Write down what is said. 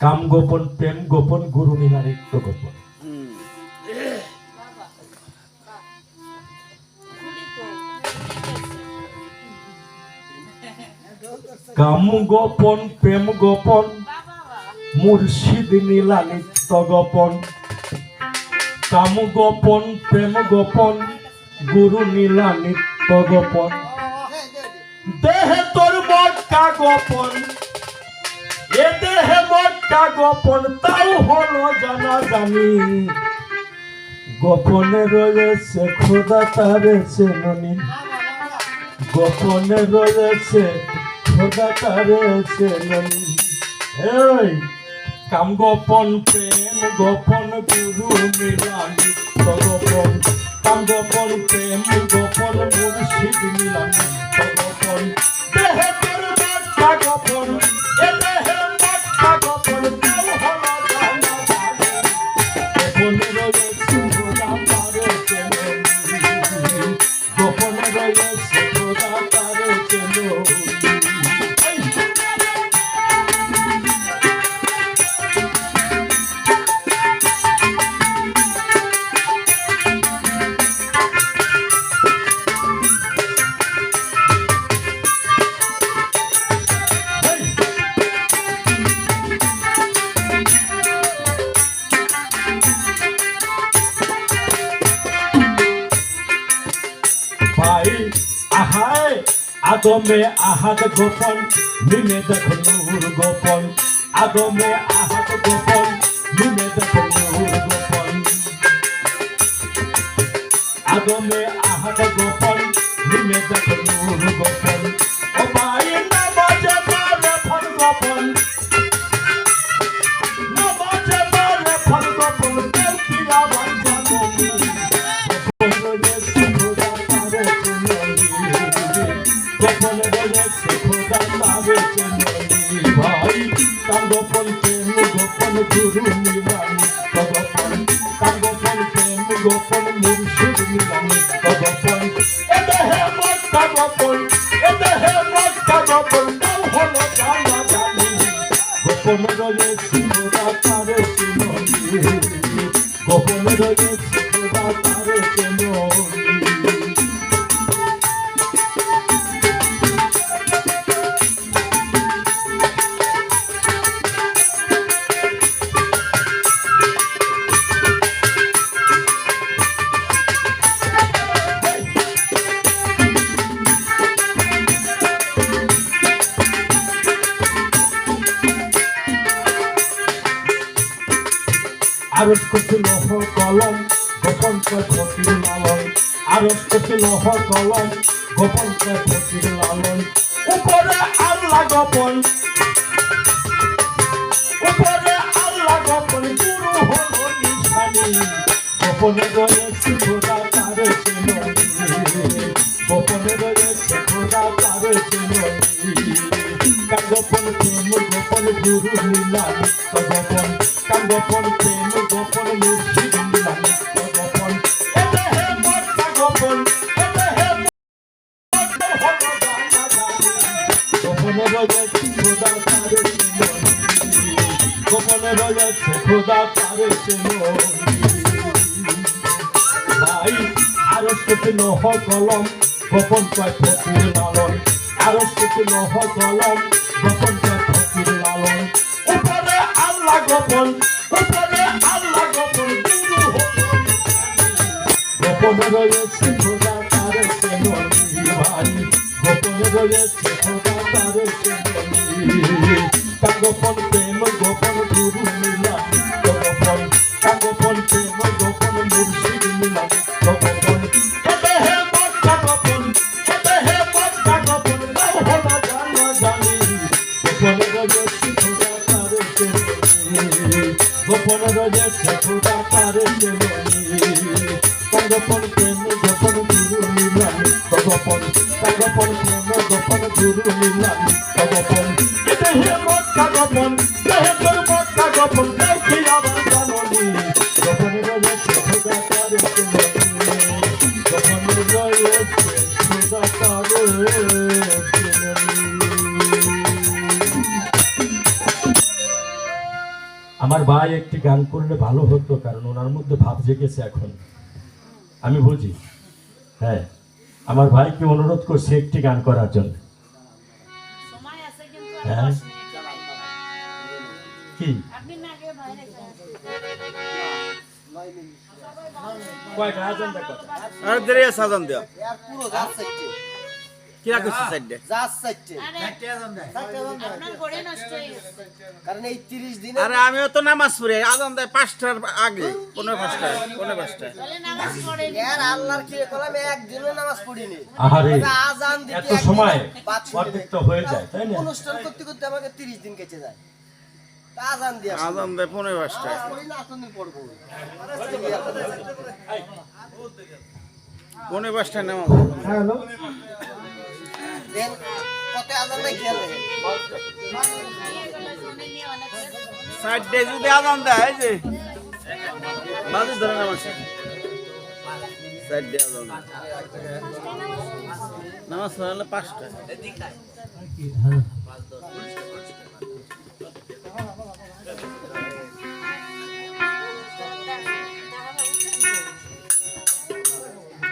কাম গোপন, প্রেম গোপন, গুরু নিলারিত্ব গোপন। কাম গোপন, প্রেম গোপন, মুর্শিদ নীলা গোপন। কাম গোপন, প্রেম গোপন, গুরু নীলা গোপন। দেহে তোর মটকা গোপন, এ দেহে মটকা গোপন তাও হলো জানা জানি গোপনে রয়েছে খোদা তারে চেননি। গোপনে রয়েছে খোদা তারে চেননি। এই, কাম গোপন প্রেম, গোপন গুরু মিলানি। গোপন কাম গোপন প্রেম, গোপন মুর্শিদ মিলানি। গোপন আহায় আদমে আহাত গোপন, মিমে দেখো নূর গোপন। আদমে আহাত গোপন, মিমে দেখো নূর গোপন। আদমে আহাত গোপন, মিমে দেখো নূর গোপন। ও ভাই না বাজে গোপন। গোপন প্রেম গোপন গুরু মিলানি গোপন গোপন প্রেম গোপন মুর্শিদ মিলানি গোপন এতে হে মক্কা গোপন এতে হে মক্কা গোপন নাম হলো জানা জানি গোপন রয়েছে খোদা তারে চিননি গোপন রয়েছে খোদা তারে চিননি আরস করছে লহ কলম গোপন ফকির লালন। আরস করছে লহ কলম গোপন ফকির লালন। উপরে আল্লাহ গোপন উপরে আল্লাহ গোপন গুরু হলো নিশানি। গোপনে রয়েছে খোদা, তারে গোপনে রয়েছে খোদা, তারে গোপন প্রেম, গোপন গুরু মিলানি খোদা চেননি ভাই আরস করতে নহ কলম গোপন কয় ফকির লালন। আরস করতে নহ কলম গোপন কয় ফকির লালন। উপরে আল্লাহ গোপন, উপরে আল্লাহ গোপন গোপনে রয়েছে খোদা তারে ভাই। গোপনে রয়েছে খোদা চেননি গোপন প্রেম, গোপন গুরু চেননি তার গোপন প্রেম গোপন গুরু মিলান গোপন তার গোপন প্রেম গোপন গুরু মিলান গোপন এতে হে মক্কা গোপন দেহে তোর মক্কা গোপন কেউ আমার ভাই একটি গান করলে ভালো হতো কারণ ওনার মধ্যে ভাব জেগেছে এখন। আমি বুঝি? হ্যাঁ। আমার ভাইকে অনুরোধ করছি একটি গান করার জন্য। সময় আছে কিন্তু আর হ্যাঁ। কি? আপনি না গিয়ে বাইরে যান। কয়টা? আজান দেখো আর দেরি আজান দিও পুরো গাছ সাইডে? হয়ে। কারণ এই দিনে আরে আমিও তো নামাজ পড়ি। আজান দেয় পাঁচটার আগে পনেরো পাঁচটায় পনেরো পাঁচটায়। তাহলে নামাজ পড়েনি। এর আল্লাহর কি করলাম একদিনও নামাজ পড়িনি? আহারে আজান দিতে এত সময় বাদ ছুটে অর্ধেক নেই। তো হয়ে যায় তাই না? অনুষ্ঠান করতে করতে আমাকে তিরিশ দিন কেটে যায়। তা আজান দিয়ে আজান দেয় পনেরো পাঁচটায়। নামাজ না এতদিন পড়ব। পনেরো পাঁচটায় নামাজ। দেন কত আজান নাই খেয়াল নিয়ে অনেক কিছু- যদি আজান দেয় যে। পাঁচটায়।